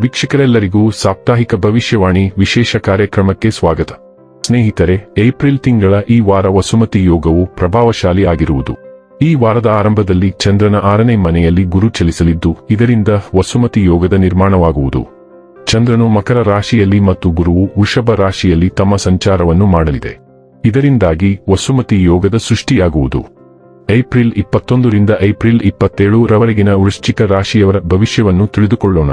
ವೀಕ್ಷಕರೆಲ್ಲರಿಗೂ ಸಾಪ್ತಾಹಿಕ ಭವಿಷ್ಯವಾಣಿ ವಿಶೇಷ ಕಾರ್ಯಕ್ರಮಕ್ಕೆ ಸ್ವಾಗತ. ಸ್ನೇಹಿತರೆ, ಏಪ್ರಿಲ್ ತಿಂಗಳ ಈ ವಾರ ವಸುಮತಿ ಯೋಗವು ಪ್ರಭಾವಶಾಲಿ ಆಗಿರುವುದು. ಈ ವಾರದ ಆರಂಭದಲ್ಲಿ ಚಂದ್ರನ ಆರನೇ ಮನೆಯಲ್ಲಿ ಗುರು ಚಲಿಸಲಿದ್ದು, ಇದರಿಂದ ವಸುಮತಿ ಯೋಗದ ನಿರ್ಮಾಣವಾಗುವುದು. ಚಂದ್ರನು ಮಕರ ರಾಶಿಯಲ್ಲಿ ಮತ್ತು ಗುರುವು ವೃಷಭ ರಾಶಿಯಲ್ಲಿ ತಮ್ಮ ಸಂಚಾರವನ್ನು ಮಾಡಲಿದೆ. ಇದರಿಂದಾಗಿ ವಸುಮತಿ ಯೋಗದ ಸೃಷ್ಟಿಯಾಗುವುದು. ಏಪ್ರಿಲ್ ಇಪ್ಪತ್ತೊಂದರಿಂದ ಏಪ್ರಿಲ್ ಇಪ್ಪತ್ತೇಳು ರವರೆಗಿನ ವೃಶ್ಚಿಕ ರಾಶಿಯವರ ಭವಿಷ್ಯವನ್ನು ತಿಳಿದುಕೊಳ್ಳೋಣ.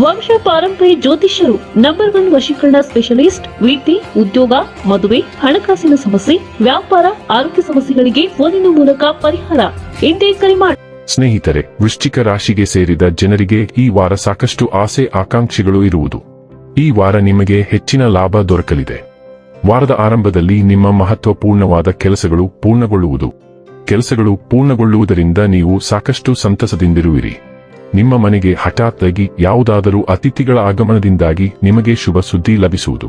ವಂಶ ಪಾರಂಪರ್ಯ ಜ್ಯೋತಿಷ್ಯರು ನಂಬರ್ ಒನ್ ವಶೀಕರಣ ಸ್ಪೆಷಲಿಸ್ಟ್ ವಿದ್ಯೆ ಉದ್ಯೋಗ, ಮದುವೆ, ಹಣಕಾಸಿನ ಸಮಸ್ಯೆ, ವ್ಯಾಪಾರ, ಆರೋಗ್ಯ ಸಮಸ್ಯೆಗಳಿಗೆ ಫೋನಿನ ಮೂಲಕ ಪರಿಹಾರ. ಇಂದೇ ಕರೆ ಮಾಡಿ ಸ್ನೇಹಿತರೆ, ವೃಶ್ಚಿಕ ರಾಶಿಗೆ ಸೇರಿದ ಜನರಿಗೆ ಈ ವಾರ ಸಾಕಷ್ಟು ಆಸೆ ಆಕಾಂಕ್ಷೆಗಳು ಇರುವುದು. ಈ ವಾರ ನಿಮಗೆ ಹೆಚ್ಚಿನ ಲಾಭ ದೊರಕಲಿದೆ. ವಾರದ ಆರಂಭದಲ್ಲಿ ನಿಮ್ಮ ಮಹತ್ವಪೂರ್ಣವಾದ ಕೆಲಸಗಳು ಪೂರ್ಣಗೊಳ್ಳುವುದು. ಕೆಲಸಗಳು ಪೂರ್ಣಗೊಳ್ಳುವುದರಿಂದ ನೀವು ಸಾಕಷ್ಟು ಸಂತಸದಿಂದಿರುವಿರಿ. ನಿಮ್ಮ ಮನೆಗೆ ಹಠಾತ್ತಾಗಿ ಯಾವುದಾದರೂ ಅತಿಥಿಗಳ ಆಗಮನದಿಂದಾಗಿ ನಿಮಗೆ ಶುಭ ಸುದ್ದಿ ಲಭಿಸುವುದು.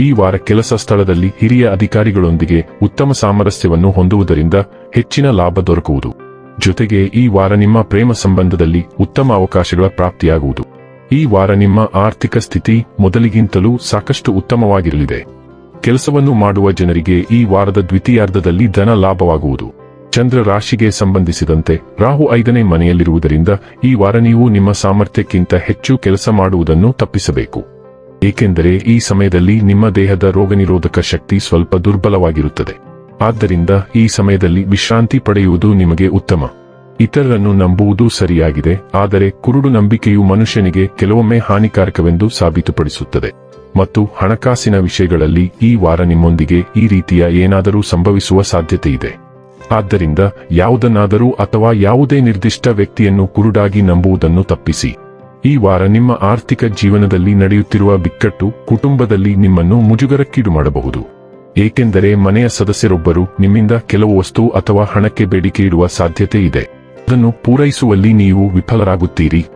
ಈ ವಾರ ಕೆಲಸ ಸ್ಥಳದಲ್ಲಿ ಹಿರಿಯ ಅಧಿಕಾರಿಗಳೊಂದಿಗೆ ಉತ್ತಮ ಸಾಮರಸ್ಯವನ್ನು ಹೊಂದುವುದರಿಂದ ಹೆಚ್ಚಿನ ಲಾಭ ದೊರಕುವುದು. ಜೊತೆಗೆ ಈ ವಾರ ನಿಮ್ಮ ಪ್ರೇಮ ಸಂಬಂಧದಲ್ಲಿ ಉತ್ತಮ ಅವಕಾಶಗಳ ಪ್ರಾಪ್ತಿಯಾಗುವುದು. ಈ ವಾರ ನಿಮ್ಮ ಆರ್ಥಿಕ ಸ್ಥಿತಿ ಮೊದಲಿಗಿಂತಲೂ ಸಾಕಷ್ಟು ಉತ್ತಮವಾಗಿರಲಿದೆ. ಕೆಲಸವನ್ನು ಮಾಡುವ ಜನರಿಗೆ ಈ ವಾರದ ದ್ವಿತೀಯಾರ್ಧದಲ್ಲಿ ಧನ ಲಾಭವಾಗುವುದು. ಚಂದ್ರ ರಾಶಿಗೆ ಸಂಬಂಧಿಸಿದಂತೆ ರಾಹು ಐದನೇ ಮನೆಯಲ್ಲಿರುವುದರಿಂದ ಈ ವಾರ ನೀವು ನಿಮ್ಮ ಸಾಮರ್ಥ್ಯಕ್ಕಿಂತ ಹೆಚ್ಚು ಕೆಲಸ ಮಾಡುವುದನ್ನು ತಪ್ಪಿಸಬೇಕು. ಏಕೆಂದರೆ ಈ ಸಮಯದಲ್ಲಿ ನಿಮ್ಮ ದೇಹದ ರೋಗನಿರೋಧಕ ಶಕ್ತಿ ಸ್ವಲ್ಪ ದುರ್ಬಲವಾಗಿರುತ್ತದೆ. ಆದ್ದರಿಂದ ಈ ಸಮಯದಲ್ಲಿ ವಿಶ್ರಾಂತಿ ಪಡೆಯುವುದು ನಿಮಗೆ ಉತ್ತಮ. ಇತರರನ್ನು ನಂಬುವುದು ಸರಿಯಾಗಿದೆ, ಆದರೆ ಕುರುಡು ನಂಬಿಕೆಯು ಮನುಷ್ಯನಿಗೆ ಕೆಲವೊಮ್ಮೆ ಹಾನಿಕಾರಕವೆಂದು ಸಾಬೀತುಪಡಿಸುತ್ತದೆ. ಮತ್ತು ಹಣಕಾಸಿನ ವಿಷಯಗಳಲ್ಲಿ ಈ ವಾರ ನಿಮ್ಮೊಂದಿಗೆ ಈ ರೀತಿಯ ಏನಾದರೂ ಸಂಭವಿಸುವ ಸಾಧ್ಯತೆ ಇದೆ ಆದ್ದರಿಂದ ಯಾವುದನ್ನಾದರೂ ಅಥವಾ ಯಾವುದೇ ನಿರ್ದಿಷ್ಟ ವ್ಯಕ್ತಿಯನ್ನು ಕುರುಡಾಗಿ ನಂಬುವುದನ್ನು ತಪ್ಪಿಸಿ. ಈ ವಾರ ನಿಮ್ಮ ಆರ್ಥಿಕ ಜೀವನದಲ್ಲಿ ನಡೆಯುತ್ತಿರುವ ಬಿಕ್ಕಟ್ಟು ಕುಟುಂಬದಲ್ಲಿ ನಿಮ್ಮನ್ನು ಮುಜುಗರಕ್ಕೀಡು ಮಾಡಬಹುದು. ಏಕೆಂದರೆ ಮನೆಯ ಸದಸ್ಯರೊಬ್ಬರು ನಿಮ್ಮಿಂದ ಕೆಲವು ವಸ್ತು ಅಥವಾ ಹಣಕ್ಕೆ ಬೇಡಿಕೆ ಇಡುವ ಸಾಧ್ಯತೆ ಇದೆ. ಅದನ್ನು ಪೂರೈಸುವಲ್ಲಿ ನೀವು ವಿಫಲರಾಗುತ್ತೀರಿ.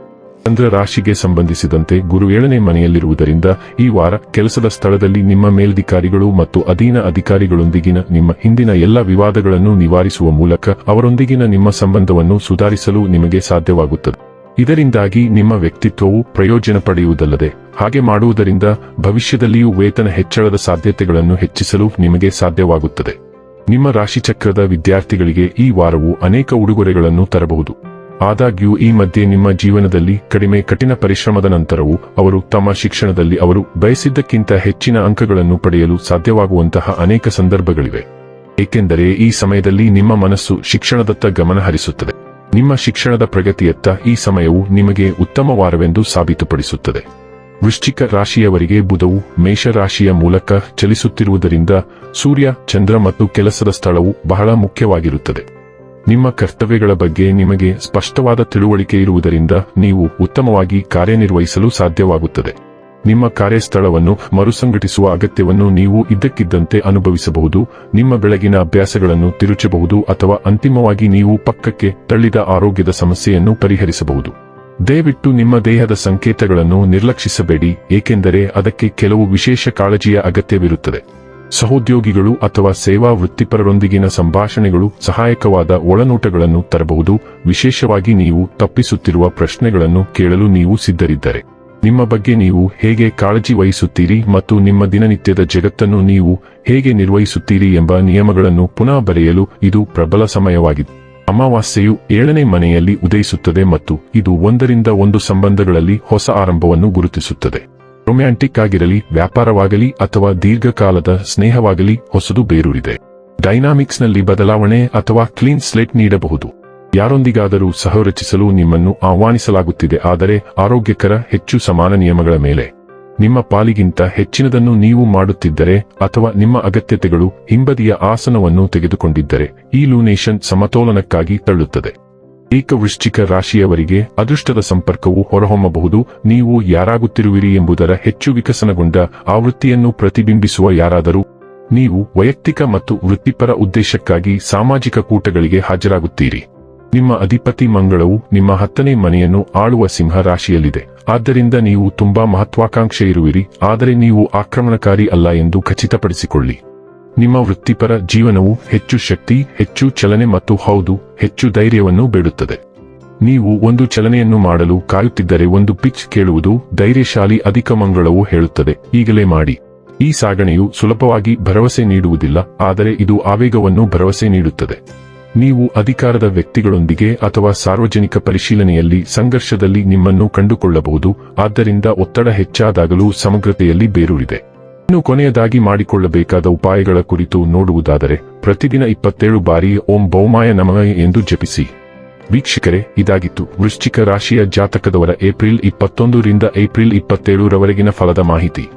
ಚಂದ್ರ ರಾಶಿಗೆ ಸಂಬಂಧಿಸಿದಂತೆ ಗುರು ಏಳನೇ ಮನೆಯಲ್ಲಿರುವುದರಿಂದ ಈ ವಾರ ಕೆಲಸದ ಸ್ಥಳದಲ್ಲಿ ನಿಮ್ಮ ಮೇಲ್ಧಿಕಾರಿಗಳು ಮತ್ತು ಅಧೀನ ಅಧಿಕಾರಿಗಳೊಂದಿಗಿನ ನಿಮ್ಮ ಹಿಂದಿನ ಎಲ್ಲ ವಿವಾದಗಳನ್ನು ನಿವಾರಿಸುವ ಮೂಲಕ ಅವರೊಂದಿಗಿನ ನಿಮ್ಮ ಸಂಬಂಧವನ್ನು ಸುಧಾರಿಸಲು ನಿಮಗೆ ಸಾಧ್ಯವಾಗುತ್ತದೆ. ಇದರಿಂದಾಗಿ ನಿಮ್ಮ ವ್ಯಕ್ತಿತ್ವವು ಪ್ರಯೋಜನ ಪಡೆಯುವುದಲ್ಲದೆ ಹಾಗೆ ಮಾಡುವುದರಿಂದ ಭವಿಷ್ಯದಲ್ಲಿಯೂ ವೇತನ ಹೆಚ್ಚಳದ ಸಾಧ್ಯತೆಗಳನ್ನು ಹೆಚ್ಚಿಸಲು ನಿಮಗೆ ಸಾಧ್ಯವಾಗುತ್ತದೆ. ನಿಮ್ಮ ರಾಶಿಚಕ್ರದ ವಿದ್ಯಾರ್ಥಿಗಳಿಗೆ ಈ ವಾರವು ಅನೇಕ ಉಡುಗೊರೆಗಳನ್ನು ತರಬಹುದು. ಆದಾಗ್ಯೂ ಈ ಮಧ್ಯೆ ನಿಮ್ಮ ಜೀವನದಲ್ಲಿ ಕಡಿಮೆ ಕಠಿಣ ಪರಿಶ್ರಮದ ನಂತರವೂ ಅವರು ತಮ್ಮ ಶಿಕ್ಷಣದಲ್ಲಿ ಅವರು ಬಯಸಿದ್ದಕ್ಕಿಂತ ಹೆಚ್ಚಿನ ಅಂಕಗಳನ್ನು ಪಡೆಯಲು ಸಾಧ್ಯವಾಗುವಂತಹ ಅನೇಕ ಸಂದರ್ಭಗಳಿವೆ. ಏಕೆಂದರೆ ಈ ಸಮಯದಲ್ಲಿ ನಿಮ್ಮ ಮನಸ್ಸು ಶಿಕ್ಷಣದತ್ತ ಗಮನ ಹರಿಸುತ್ತದೆ ನಿಮ್ಮ ಶಿಕ್ಷಣದ ಪ್ರಗತಿಯತ್ತ ಈ ಸಮಯವು ನಿಮಗೆ ಉತ್ತಮ ವಾರವೆಂದು ಸಾಬೀತುಪಡಿಸುತ್ತದೆ. ವೃಶ್ಚಿಕ ರಾಶಿಯವರಿಗೆ ಬುಧವು ಮೇಷರಾಶಿಯ ಮೂಲಕ ಚಲಿಸುತ್ತಿರುವುದರಿಂದ ಸೂರ್ಯ, ಚಂದ್ರ ಮತ್ತು ಕೆಲಸದ ಸ್ಥಳವು ಬಹಳ ಮುಖ್ಯವಾಗಿರುತ್ತದೆ. ನಿಮ್ಮ ಕರ್ತವ್ಯಗಳ ಬಗ್ಗೆ ನಿಮಗೆ ಸ್ಪಷ್ಟವಾದ ತಿಳುವಳಿಕೆ ಇರುವುದರಿಂದ ನೀವು ಉತ್ತಮವಾಗಿ ಕಾರ್ಯನಿರ್ವಹಿಸಲು ಸಾಧ್ಯವಾಗುತ್ತದೆ. ನಿಮ್ಮ ಕಾರ್ಯಸ್ಥಳವನ್ನು ಮರುಸಂಘಟಿಸುವ ಅಗತ್ಯವನ್ನು ನೀವು ಇದ್ದಕ್ಕಿದ್ದಂತೆ ಅನುಭವಿಸಬಹುದು, ನಿಮ್ಮ ಬೆಳಗಿನ ಅಭ್ಯಾಸಗಳನ್ನು ತಿರುಚಬಹುದು ಅಥವಾ ಅಂತಿಮವಾಗಿ ನೀವು ಪಕ್ಕಕ್ಕೆ ತಳ್ಳಿದ ಆರೋಗ್ಯದ ಸಮಸ್ಯೆಯನ್ನು ಪರಿಹರಿಸಬಹುದು. ದಯವಿಟ್ಟು ನಿಮ್ಮ ದೇಹದ ಸಂಕೇತಗಳನ್ನು ನಿರ್ಲಕ್ಷಿಸಬೇಡಿ, ಏಕೆಂದರೆ ಅದಕ್ಕೆ ಕೆಲವು ವಿಶೇಷ ಕಾಳಜಿಯ ಅಗತ್ಯವಿರುತ್ತದೆ. ಸಹೋದ್ಯೋಗಿಗಳು ಅಥವಾ ಸೇವಾ ವೃತ್ತಿಪರರೊಂದಿಗಿನ ಸಂಭಾಷಣೆಗಳು ಸಹಾಯಕವಾದ ಒಳನೋಟಗಳನ್ನು ತರಬಹುದು. ವಿಶೇಷವಾಗಿ ನೀವು ತಪ್ಪಿಸುತ್ತಿರುವ ಪ್ರಶ್ನೆಗಳನ್ನು ಕೇಳಲು ನೀವು ಸಿದ್ಧರಿದ್ದರೆ. ನಿಮ್ಮ ಬಗ್ಗೆ ನೀವು ಹೇಗೆ ಕಾಳಜಿ ವಹಿಸುತ್ತೀರಿ ಮತ್ತು ನಿಮ್ಮ ದಿನನಿತ್ಯದ ಜಗತ್ತನ್ನು ನೀವು ಹೇಗೆ ನಿರ್ವಹಿಸುತ್ತೀರಿ ಎಂಬ ನಿಯಮಗಳನ್ನು ಪುನಃ ಬರೆಯಲು ಇದು ಪ್ರಬಲ ಸಮಯವಾಗಿದೆ. ಅಮಾವಾಸ್ಯೆಯು ಏಳನೇ ಮನೆಯಲ್ಲಿ ಉದಯಿಸುತ್ತದೆ ಮತ್ತು ಇದು ಒಂದರಿಂದ ಒಂದು ಸಂಬಂಧಗಳಲ್ಲಿ ಹೊಸ ಆರಂಭವನ್ನು ಗುರುತಿಸುತ್ತದೆ. ರೊಮ್ಯಾಂಟಿಕ್ ಆಗಿರಲಿ, ವ್ಯಾಪಾರವಾಗಲಿ ಅಥವಾ ದೀರ್ಘಕಾಲದ ಸ್ನೇಹವಾಗಲಿ ಹೊಸದು ಬೇರೂರಿದೆ. ಡೈನಾಮಿಕ್ಸ್ನಲ್ಲಿ ಬದಲಾವಣೆ ಅಥವಾ ಕ್ಲೀನ್ ಸ್ಲೇಟ್ ನೀಡಬಹುದು. ಯಾರೊಂದಿಗಾದರೂ ಸಹರಚಿಸಲು ನಿಮ್ಮನ್ನು ಆಹ್ವಾನಿಸಲಾಗುತ್ತಿದೆ, ಆದರೆ ಆರೋಗ್ಯಕರ, ಹೆಚ್ಚು ಸಮಾನ ನಿಯಮಗಳ ಮೇಲೆ. ನಿಮ್ಮ ಪಾಲಿಗಿಂತ ಹೆಚ್ಚಿನದನ್ನು ನೀವು ಮಾಡುತ್ತಿದ್ದರೆ ಅಥವಾ ನಿಮ್ಮ ಅಗತ್ಯತೆಗಳು ಹಿಂಬದಿಯ ಆಸನವನ್ನು ತೆಗೆದುಕೊಂಡಿದ್ದರೆ, ಈ ಲೂನೇಷನ್ ಸಮತೋಲನಕ್ಕಾಗಿ ತಳ್ಳುತ್ತದೆ. ಏಕವೃಶ್ಚಿಕ ರಾಶಿಯವರಿಗೆ ಅದೃಷ್ಟದ ಸಂಪರ್ಕವು ಹೊರಹೊಮ್ಮಬಹುದು. ನೀವು ಯಾರಾಗುತ್ತಿರುವಿರಿ ಎಂಬುದರ ಹೆಚ್ಚು ವಿಕಸನಗೊಂಡ ಆವೃತ್ತಿಯನ್ನು ಪ್ರತಿಬಿಂಬಿಸುವ ಯಾರಾದರೂ, ನೀವು ವೈಯಕ್ತಿಕ ಮತ್ತು ವೃತ್ತಿಪರ ಉದ್ದೇಶಕ್ಕಾಗಿ ಸಾಮಾಜಿಕ ಕೂಟಗಳಿಗೆ ಹಾಜರಾಗುತ್ತೀರಿ. ನಿಮ್ಮ ಅಧಿಪತಿ ಮಂಗಳವು ನಿಮ್ಮ ಹತ್ತನೇ ಮನೆಯನ್ನು ಆಳುವ ಸಿಂಹ ರಾಶಿಯಲ್ಲಿದೆ. ಆದ್ದರಿಂದ ನೀವು ತುಂಬಾ ಮಹತ್ವಾಕಾಂಕ್ಷೆ ಇರುವಿರಿ ಆದರೆ ನೀವು ಆಕ್ರಮಣಕಾರಿ ಅಲ್ಲ ಎಂದು ಖಚಿತಪಡಿಸಿಕೊಳ್ಳಿ. ನಿಮ್ಮ ವೃತ್ತಿಪರ ಜೀವನವು ಹೆಚ್ಚು ಶಕ್ತಿ, ಹೆಚ್ಚು ಚಲನೆ ಮತ್ತು ಹೌದು, ಹೆಚ್ಚು ಧೈರ್ಯವನ್ನು ಬೇಡುತ್ತದೆ. ನೀವು ಒಂದು ಚಲನೆಯನ್ನು ಮಾಡಲು ಕಾಯುತ್ತಿದ್ದರೆ ಒಂದು ಪಿಚ್ ಕೇಳುವುದು ಧೈರ್ಯಶಾಲಿ ಅಧಿಕ ಮಂಗಳವು ಹೇಳುತ್ತದೆ. ಈಗಲೇ ಮಾಡಿ. ಈ ಸಾಗಣೆಯು ಸುಲಭವಾಗಿ ಭರವಸೆ ನೀಡುವುದಿಲ್ಲ, ಆದರೆ ಇದು ಆವೇಗವನ್ನು ಭರವಸೆ ನೀಡುತ್ತದೆ. ನೀವು ಅಧಿಕಾರದ ವ್ಯಕ್ತಿಗಳೊಂದಿಗೆ ಅಥವಾ ಸಾರ್ವಜನಿಕ ಪರಿಶೀಲನೆಯಲ್ಲಿ ಸಂಘರ್ಷದಲ್ಲಿ ನಿಮ್ಮನ್ನು ಕಂಡುಕೊಳ್ಳಬಹುದು, ಆದ್ದರಿಂದ ಒತ್ತಡ ಹೆಚ್ಚಾದಾಗಲೂ ಸಮಗ್ರತೆಯಲ್ಲಿ ಬೇರೂರಿದೆ. ಇನ್ನು ಕೊನೆಯದಾಗಿ ಮಾಡಿಕೊಳ್ಳಬೇಕಾದ ಉಪಾಯಗಳ ಕುರಿತು ನೋಡುವುದಾದರೆ, ಪ್ರತಿದಿನ ಇಪ್ಪತ್ತೇಳು ಬಾರಿ ಓಂ ಬೌಮಾಯ ನಮಃ ಎಂದು ಜಪಿಸಿ. ವೀಕ್ಷಕರೇ, ಇದಾಗಿತ್ತು ವೃಶ್ಚಿಕ ರಾಶಿಯ ಜಾತಕದವರ ಏಪ್ರಿಲ್ ಇಪ್ಪತ್ತೊಂದರಿಂದ ಏಪ್ರಿಲ್ ಇಪ್ಪತ್ತೇಳರವರೆಗಿನ ಫಲದ ಮಾಹಿತಿ.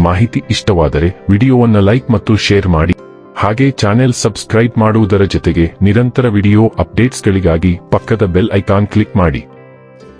ಮಾಹಿತಿ ಇಷ್ಟವಾದರೆ ವಿಡಿಯೋವನ್ನು ಲೈಕ್ ಮತ್ತು ಶೇರ್ ಮಾಡಿ. ಹಾಗೆ ಚಾನೆಲ್ ಸಬ್ಸ್ಕ್ರೈಬ್ ಮಾಡುವುದರ ಜೊತೆಗೆ ನಿರಂತರ ವಿಡಿಯೋ ಅಪ್ಡೇಟ್ಸ್ಗಳಿಗಾಗಿ ಪಕ್ಕದ ಬೆಲ್ ಐಕಾನ್ ಕ್ಲಿಕ್ ಮಾಡಿ.